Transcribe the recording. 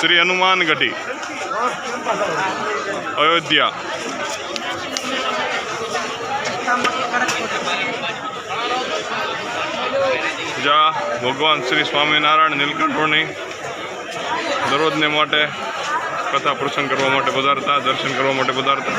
શ્રી હનુમાન ગઢી, અયોધ્યા. જા, ભગવાન શ્રી સ્વામિનારાયણ નીલકંઠોની દરરોજને માટે કથા પ્રસંગ કરવા માટે પધારતા, દર્શન કરવા માટે પધારતા.